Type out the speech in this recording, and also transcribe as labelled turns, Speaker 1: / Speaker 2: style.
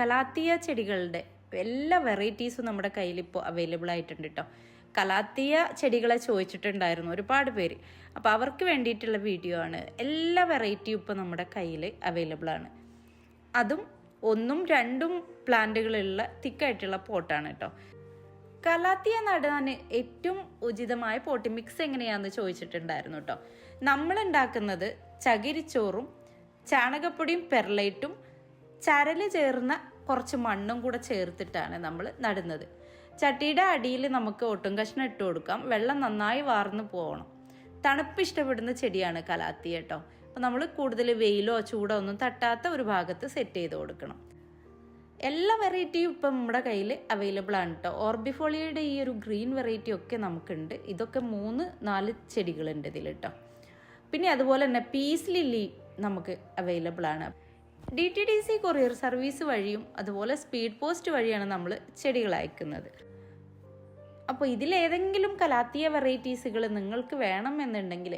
Speaker 1: Calathea ചെടികളുടെ എല്ലാ വെറൈറ്റീസും നമ്മുടെ കയ്യിൽ ഇപ്പോൾ അവൈലബിൾ ആയിട്ടുണ്ട് കേട്ടോ കലാത്തിയ ചെടികളെ ചോദിച്ചിട്ടുണ്ടായിരുന്നു ഒരുപാട് പേര്. അപ്പോൾ അവർക്ക് വേണ്ടിയിട്ടുള്ള വീഡിയോ ആണ്. എല്ലാ വെറൈറ്റിയും ഇപ്പോൾ നമ്മുടെ കയ്യിൽ അവൈലബിൾ ആണ്. അതും ഒന്നും രണ്ടും പ്ലാന്റുകളുള്ള തിക്കായിട്ടുള്ള പോട്ടാണ് കേട്ടോ കലാത്തിയ നടാൻ ഏറ്റവും ഉചിതമായ പോട്ട് മിക്സ് എങ്ങനെയാണെന്ന് ചോദിച്ചിട്ടുണ്ടായിരുന്നു കേട്ടോ നമ്മളുണ്ടാക്കുന്നത് ചകിരിച്ചോറും ചാണകപ്പൊടിയും പെർലൈറ്റും ചരൽ ചേർന്ന കുറച്ച് മണ്ണും കൂടെ ചേർത്തിട്ടാണ് നമ്മൾ നടുന്നത്. ചട്ടിയുടെ അടിയിൽ നമുക്ക് ഒട്ടും കഷ്ണം ഇട്ട് കൊടുക്കാം. വെള്ളം നന്നായി വാർന്നു പോകണം. തണുപ്പ് ഇഷ്ടപ്പെടുന്ന ചെടിയാണ് കലാത്തി കേട്ടോ. അപ്പോൾ നമ്മൾ കൂടുതൽ വെയിലോ ചൂടോ ഒന്നും തട്ടാത്ത ഒരു ഭാഗത്ത് സെറ്റ് ചെയ്ത് കൊടുക്കണം. എല്ലാ വെറൈറ്റിയും ഇപ്പം നമ്മുടെ കയ്യിൽ അവൈലബിൾ ആണ് കേട്ടോ. ഓർബിഫോളിയയുടെ ഈ ഒരു ഗ്രീൻ വെറൈറ്റി ഒക്കെ നമുക്കുണ്ട്. ഇതൊക്കെ മൂന്ന് നാല് ചെടികളുണ്ട് ഇതിൽ കേട്ടോ. പിന്നെ അതുപോലെ തന്നെ പീസ് ലില്ലി നമുക്ക് അവൈലബിൾ ആണ്. D T D C courier service വഴിയും അതുപോലെ സ്പീഡ് പോസ്റ്റ് വഴിയാണ് നമ്മൾ ചെടികൾ അയക്കുന്നത്. അപ്പോൾ ഇതിലേതെങ്കിലും കലാത്തിയ വെറൈറ്റീസുകൾ നിങ്ങൾക്ക് വേണം എന്നുണ്ടെങ്കിൽ